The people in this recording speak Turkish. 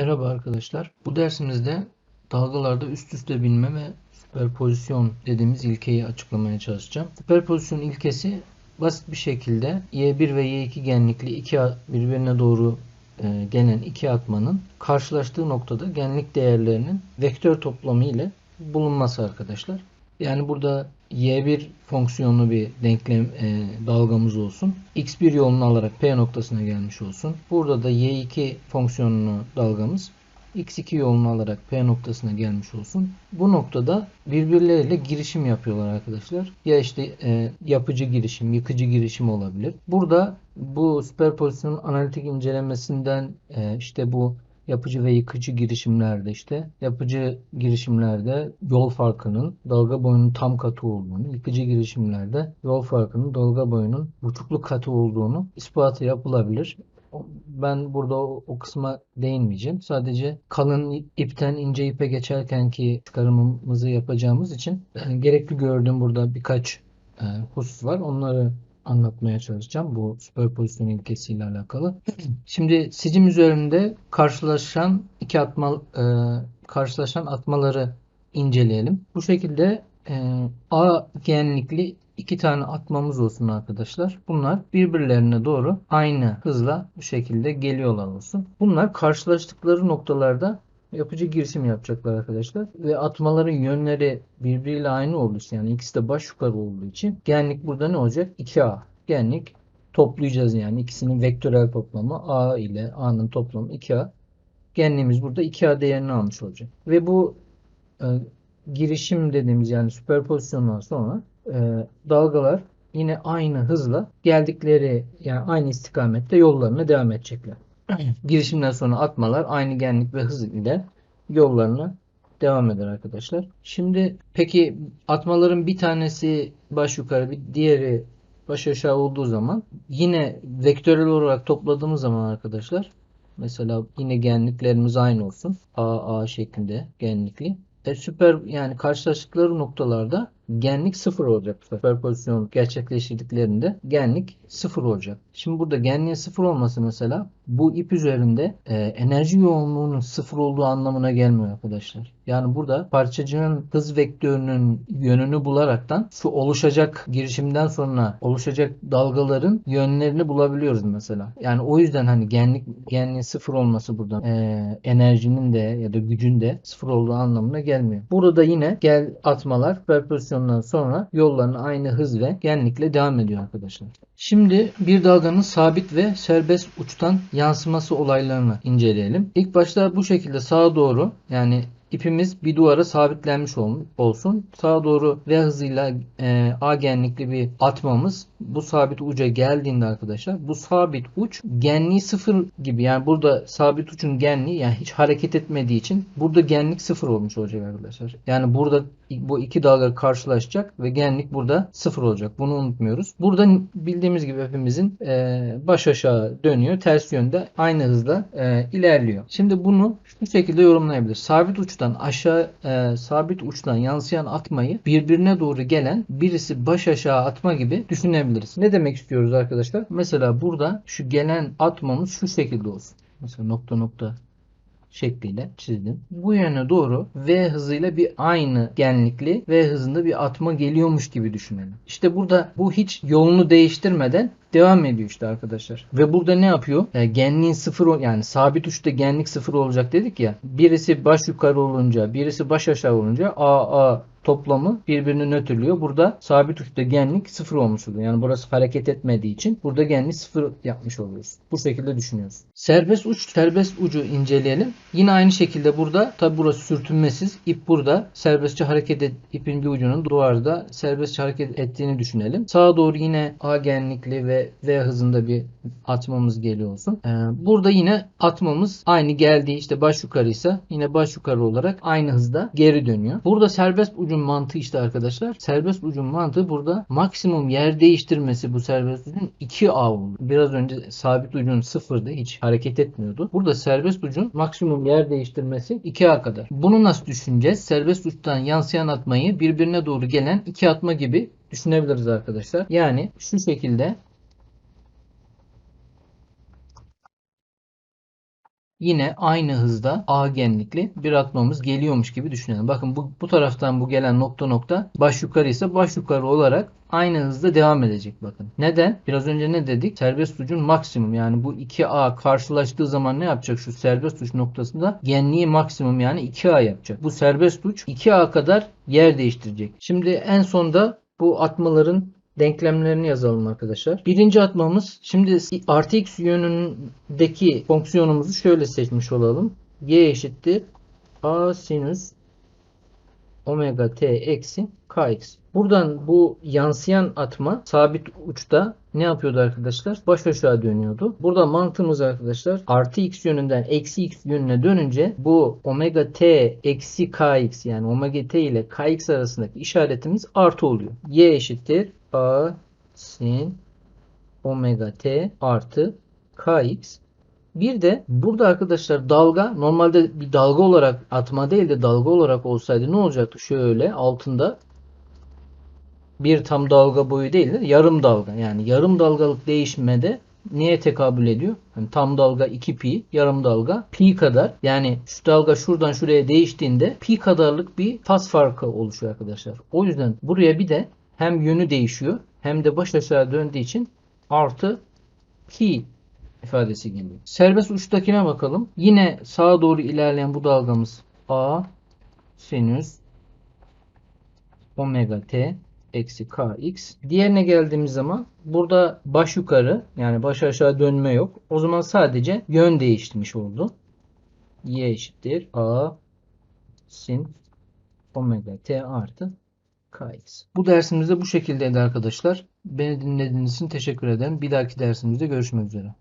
Merhaba arkadaşlar. Bu dersimizde dalgalarda üst üste binme ve süperpozisyon dediğimiz ilkeyi açıklamaya çalışacağım. Süperpozisyon ilkesi basit bir şekilde Y1 ve Y2 genlikli iki birbirine doğru e, gelen iki atmanın karşılaştığı noktada genlik değerlerinin vektör toplamı ile bulunması arkadaşlar. Yani burada y1 fonksiyonlu bir denklem e, dalgamız olsun. x1 yolunu alarak p noktasına gelmiş olsun. Burada da y2 fonksiyonlu dalgamız x2 yolunu alarak p noktasına gelmiş olsun. Bu noktada birbirleriyle girişim yapıyorlar arkadaşlar. Ya işte e, yapıcı girişim, yıkıcı girişim olabilir. Burada bu süperpozisyonun analitik incelemesinden e, işte bu yapıcı ve yıkıcı girişimlerde işte yapıcı girişimlerde yol farkının dalga boyunun tam katı olduğunu, yıkıcı girişimlerde yol farkının dalga boyunun buçukluk katı olduğunu ispatı yapılabilir. Ben burada o, o kısma değinmeyeceğim. Sadece kalın ipten ince ipe geçerken ki çıkarımımızı yapacağımız için e, gerekli gördüğüm burada birkaç e, husus var. Onları anlatmaya çalışacağım bu süperpozisyon ilkesiyle alakalı. Şimdi sicim üzerinde karşılaşan iki atma e, karşılaşan atmaları inceleyelim. Bu şekilde e, A genlikli iki tane atmamız olsun arkadaşlar. Bunlar birbirlerine doğru aynı hızla bu şekilde geliyorlar olsun. Bunlar karşılaştıkları noktalarda yapıcı girişim yapacaklar arkadaşlar. Ve atmaların yönleri birbiriyle aynı olduğu için yani ikisi de baş yukarı olduğu için genlik burada ne olacak? 2A. Genlik toplayacağız yani ikisinin vektörel toplamı A ile A'nın toplamı 2A. Genliğimiz burada 2A değerini almış olacak. Ve bu e, girişim dediğimiz yani süperpozisyondan sonra e, dalgalar yine aynı hızla geldikleri yani aynı istikamette yollarına devam edecekler. Girişimden sonra atmalar aynı genlik ve hız ile yollarına devam eder arkadaşlar. Şimdi peki atmaların bir tanesi baş yukarı bir diğeri baş aşağı olduğu zaman yine vektörel olarak topladığımız zaman arkadaşlar mesela yine genliklerimiz aynı olsun. A A şeklinde genlikli. E, süper yani karşılaştıkları noktalarda genlik sıfır olacak. Süperpozisyon gerçekleştirdiklerinde genlik sıfır olacak. Şimdi burada genliğin sıfır olması mesela bu ip üzerinde e, enerji yoğunluğunun sıfır olduğu anlamına gelmiyor arkadaşlar. Yani burada parçacığın hız vektörünün yönünü bularaktan şu oluşacak girişimden sonra oluşacak dalgaların yönlerini bulabiliyoruz mesela. Yani o yüzden hani genlik genliğin sıfır olması burada e, enerjinin de ya da gücün de sıfır olduğu anlamına gelmiyor. Burada yine gel atmalar süperpozisyondan sonra yollarını aynı hız ve genlikle devam ediyor arkadaşlar. Şimdi bir dalganın sabit ve serbest uçtan yansıması olaylarını inceleyelim. İlk başta bu şekilde sağa doğru yani ipimiz bir duvara sabitlenmiş olsun. Sağa doğru V hızıyla e, A genlikli bir atmamız bu sabit uca geldiğinde arkadaşlar bu sabit uç genliği sıfır gibi yani burada sabit uçun genliği yani hiç hareket etmediği için burada genlik sıfır olmuş olacak arkadaşlar. Yani burada bu iki dalga karşılaşacak ve genlik burada sıfır olacak. Bunu unutmuyoruz. Burada bildiğimiz gibi hepimizin e, baş aşağı dönüyor. Ters yönde aynı hızla e, ilerliyor. Şimdi bunu şu şekilde yorumlayabilir. Sabit uçtan aşağı e, sabit uçtan yansıyan atmayı birbirine doğru gelen birisi baş aşağı atma gibi düşünebiliriz. Ne demek istiyoruz arkadaşlar? Mesela burada şu gelen atmamız şu şekilde olsun. Mesela nokta nokta şekliyle çizdim. Bu yöne doğru V hızıyla bir aynı genlikli V hızında bir atma geliyormuş gibi düşünelim. İşte burada bu hiç yolunu değiştirmeden devam ediyor işte arkadaşlar. Ve burada ne yapıyor? E, genliğin sıfır yani sabit uçta genlik sıfır olacak dedik ya. Birisi baş yukarı olunca birisi baş aşağı olunca A A toplamı birbirini nötrlüyor. Burada sabit uçta genlik sıfır olmuş oluyor. Yani burası hareket etmediği için burada genlik sıfır yapmış oluyoruz. Bu şekilde düşünüyoruz. Serbest uç, serbest ucu inceleyelim. Yine aynı şekilde burada tabi burası sürtünmesiz. İp burada serbestçe hareket et, ipin bir ucunun duvarda serbestçe hareket ettiğini düşünelim. Sağa doğru yine A genlikli ve V hızında bir atmamız geliyor olsun. Ee, burada yine atmamız aynı geldiği işte baş yukarıysa yine baş yukarı olarak aynı hızda geri dönüyor. Burada serbest ucu ucun mantığı işte arkadaşlar. Serbest ucun mantığı burada maksimum yer değiştirmesi bu serbest ucun 2A oldu. Biraz önce sabit ucun sıfırdı. Hiç hareket etmiyordu. Burada serbest ucun maksimum yer değiştirmesi 2A kadar. Bunu nasıl düşüneceğiz? Serbest uçtan yansıyan atmayı birbirine doğru gelen iki atma gibi düşünebiliriz arkadaşlar. Yani şu şekilde yine aynı hızda A genlikli bir atmamız geliyormuş gibi düşünelim. Bakın bu, bu taraftan bu gelen nokta nokta baş yukarı ise baş yukarı olarak aynı hızda devam edecek bakın. Neden? Biraz önce ne dedik? Serbest ucun maksimum yani bu 2A karşılaştığı zaman ne yapacak şu serbest uç noktasında? Genliği maksimum yani 2A yapacak. Bu serbest uç 2A kadar yer değiştirecek. Şimdi en sonda bu atmaların denklemlerini yazalım arkadaşlar. Birinci atmamız şimdi artı x yönündeki fonksiyonumuzu şöyle seçmiş olalım. y eşittir a sinüs omega t eksi kx. Buradan bu yansıyan atma sabit uçta ne yapıyordu arkadaşlar? Baş aşağı dönüyordu. Burada mantığımız arkadaşlar artı x yönünden eksi x yönüne dönünce bu omega t eksi kx yani omega t ile kx arasındaki işaretimiz artı oluyor. y eşittir a sin omega t artı kx. Bir de burada arkadaşlar dalga normalde bir dalga olarak atma değil de dalga olarak olsaydı ne olacaktı? Şöyle altında bir tam dalga boyu değil de yarım dalga. Yani yarım dalgalık değişmede neye tekabül ediyor? Yani tam dalga 2 pi, yarım dalga pi kadar. Yani şu dalga şuradan şuraya değiştiğinde pi kadarlık bir faz farkı oluşuyor arkadaşlar. O yüzden buraya bir de hem yönü değişiyor hem de baş aşağı döndüğü için artı pi ifadesi geliyor. Serbest uçtakine bakalım. Yine sağa doğru ilerleyen bu dalgamız A sinüs omega t eksi kx. Diğerine geldiğimiz zaman burada baş yukarı yani baş aşağı dönme yok. O zaman sadece yön değiştirmiş oldu. y eşittir a sin omega t artı kx. Bu dersimizde bu şekildeydi arkadaşlar. Beni dinlediğiniz için teşekkür ederim. Bir dahaki dersimizde görüşmek üzere.